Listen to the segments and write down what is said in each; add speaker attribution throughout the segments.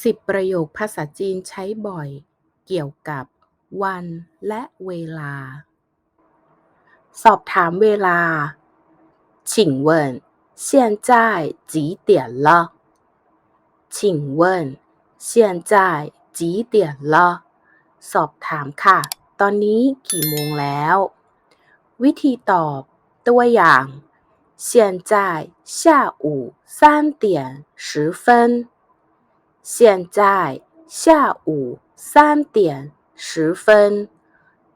Speaker 1: 10 ประโยคภาษาจีนใช้บ่อย เกี่ยวกับ วันและเวลา สอบถามเวลา请问现在几点了请问现在几点了สอบถามค่ะ ตอนนี้กี่โมงแล้ว วิธีตอบ ตัวอย่าง现在下午三点十分 现在下午三点十分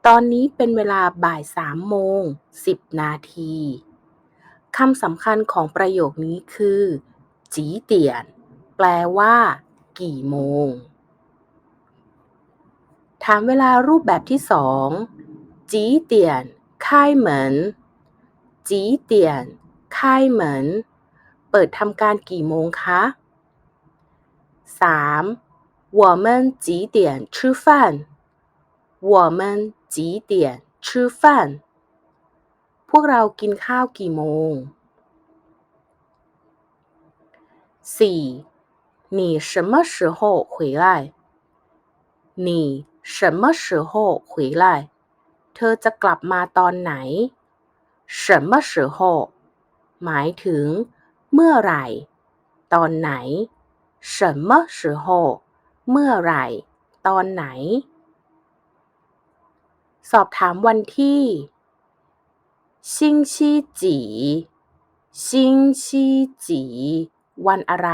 Speaker 1: ตอนนี้เป็นเวลาบ่ายสามโมงสิบนาทีคำสำคัญของประโยคนี้คือจีเตียน แปลว่า กี่โมง ถามเวลารูปแบบที่สองจีเตียนค่ายเหมือนจีเตียนค่ายเหมือนเปิดทำการกี่โมงคะ สาม我们几点吃饭我们几点吃饭พวกเรากินข้าวกี่โมง 4. 你什么时候回来你什么时候回来เธอจะกลับมาตอนไหน什么时候หมายถึง เมื่อไหร่ ตอนไหน 什么时候เมื่อไหร่ ตอนไหน สอบถามวันที่星期几星期几วันอะไร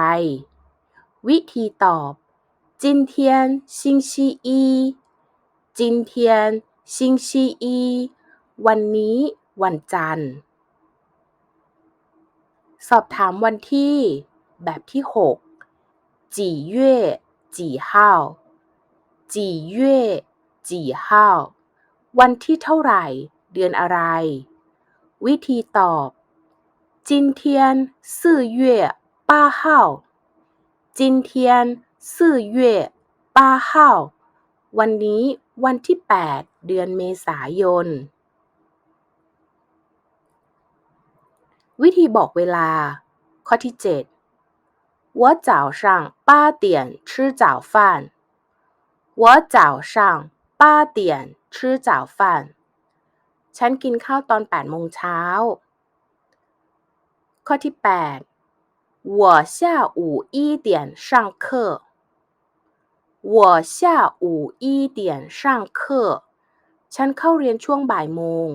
Speaker 1: วิธีตอบ今天星期一今天星期一วันนี้ วันจันทร์ สอบถามวันที่ แบบที่หก 几月几号?几月几号วันที่เท่าไหร่ เดือนอะไร วิธีตอบ今天四月八号今天四月八号วันนี้วันที่ 8 เดือนเมษายน วิธีบอกเวลา ข้อที่ 7我早上八点吃早饭我早上八点吃早饭ฉันกินข้าวตอน8โมงเช้า ข้อที่ 8我下午一点上课我下午一点上课ฉันเข้าเรียนช่วงบ่ายโมง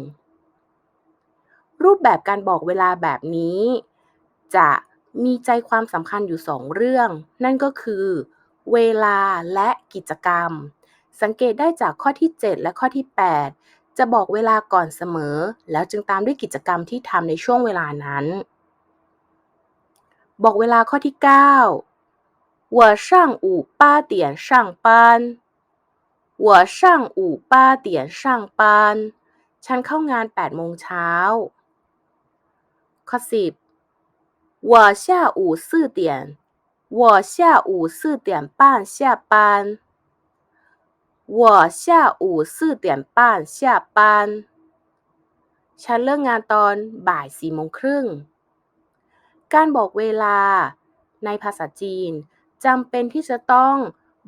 Speaker 1: รูปแบบการบอกเวลาแบบนี้ จะ มีใจความสำคัญอยู่สองเรื่อง นั่นก็คือ เวลาและกิจกรรม สังเกตได้จากข้อที่ 7 และข้อที่ 8 จะบอกเวลาก่อนเสมอ แล้วจึงตามด้วยกิจกรรมที่ทำในช่วงเวลานั้น บอกเวลาข้อที่ 9我上午八点上班我上午八点上班ฉันเข้างาน8โมงเช้า ข้อ 10 我下午四点我下午四点半下班我下午四点半下班ฉันเลิกงานตอนบ่าย4โมงครึ่ง การบอกเวลา ในภาษาจีนจำเป็นที่จะต้อง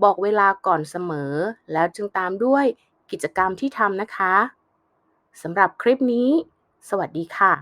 Speaker 1: บอกเวลาก่อนเสมอ แล้วจึงตามด้วยกิจกรรมที่ทำนะคะสำหรับคลิปนี้ สวัสดีค่ะ